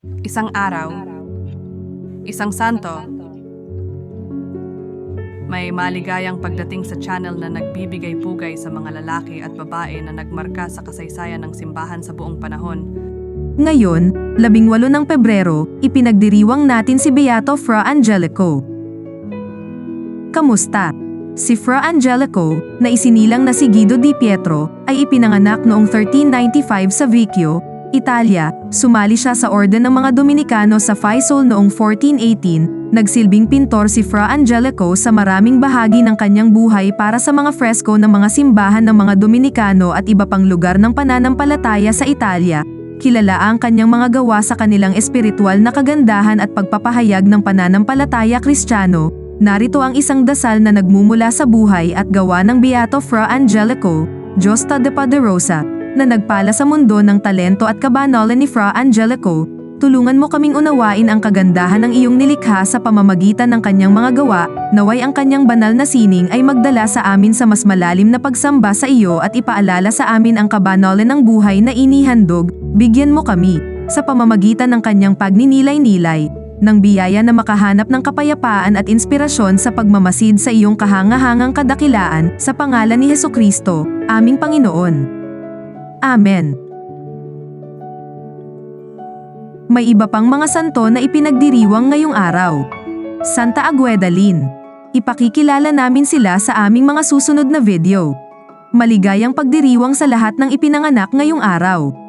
Isang araw, isang santo, may maligayang pagdating sa channel na nagbibigay pugay sa mga lalaki at babae na nagmarka sa kasaysayan ng simbahan sa buong panahon. Ngayon, labing walo ng Pebrero, ipinagdiriwang natin si Beato Fra Angelico. Kamusta? Si Fra Angelico, na isinilang na si Guido di Pietro, ay ipinanganak noong 1395 sa Vicchio, Italia. Sumali siya sa Orden ng mga Dominikano sa Faisal noong 1418. Nagsilbing pintor si Fra Angelico sa maraming bahagi ng kanyang buhay para sa mga fresko ng mga simbahan ng mga Dominikano at iba pang lugar ng pananampalataya sa Italia. Kilala ang kanyang mga gawa sa kanilang espiritual na kagandahan at pagpapahayag ng pananampalataya kristyano. Narito ang isang dasal na nagmumula sa buhay at gawa ng Beato Fra Angelico, Josta de Poderosa, na nagpala sa mundo ng talento at kabanalan ni Fra Angelico. Tulungan mo kaming unawain ang kagandahan ng iyong nilikha sa pamamagitan ng kanyang mga gawa, naway ang kanyang banal na sining ay magdala sa amin sa mas malalim na pagsamba sa iyo at ipaalala sa amin ang kabanalan ng buhay na inihandog, bigyan mo kami, sa pamamagitan ng kanyang pagninilay-nilay, ng biyaya na makahanap ng kapayapaan at inspirasyon sa pagmamasid sa iyong kahangahangang kadakilaan sa pangalan ni Heso Kristo, aming Panginoon. Amen. May iba pang mga santo na ipinagdiriwang ngayong araw. Santa Aguedalin. Ipakikilala namin sila sa aming mga susunod na video. Maligayang pagdiriwang sa lahat ng ipinanganak ngayong araw.